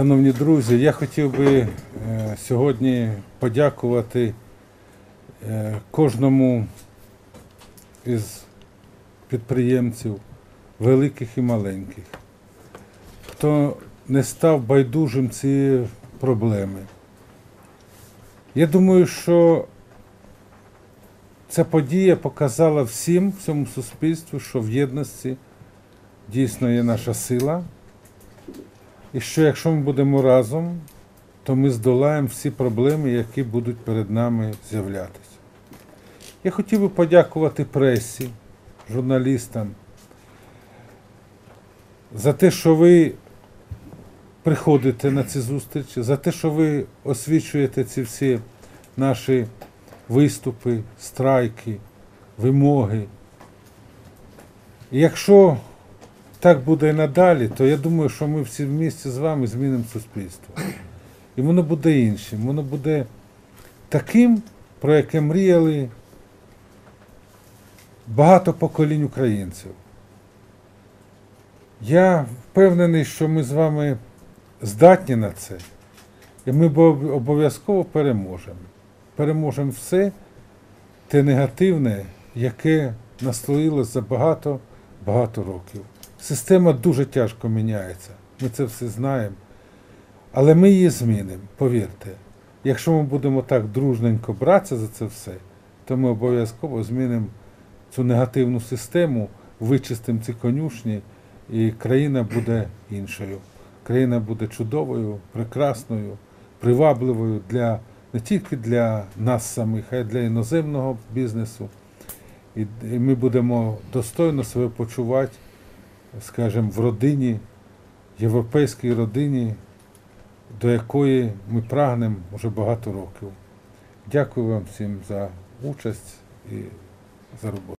Шановні друзі, я хотів би е, сьогодні подякувати е, кожному із підприємців, великих і маленьких, хто не став байдужим цієї проблеми. Я думаю, що ця подія показала всім, всьому суспільству, що в єдності дійсно є наша сила. І що якщо ми будемо разом, то ми здолаємо всі проблеми, які будуть перед нами з'являтися. Я хотів би подякувати пресі, журналістам за те, що ви приходите на ці зустрічі, за те, що ви освічуєте ці всі наші виступи, страйки, вимоги. Якщо так буде і надалі, то я думаю, що ми всі вместе з вами змінимо суспільство. І воно буде іншим. Воно буде таким, про яке мріяли багато поколінь українців. Я впевнений, що ми з вами здатні на це, і ми обов'язково переможемо. Переможемо все те негативне, яке наслоїлося за багато багато років. Система дуже тяжко міняється. Ми це все знаємо. Але ми її змінимо, повірте. Якщо ми будемо так дружненько братися за це все, то ми обов'язково змінимо цю негативну систему, вичистимо ці конюшні, і країна буде іншою. Країна буде чудовою, прекрасною, привабливою для не тільки для нас самих, а й для іноземного бізнесу. І, ми будемо достойно себе почувати, скажімо, в родині, європейській родині, до якої ми прагнемо вже багато років. Дякую вам всім за участь і за роботу.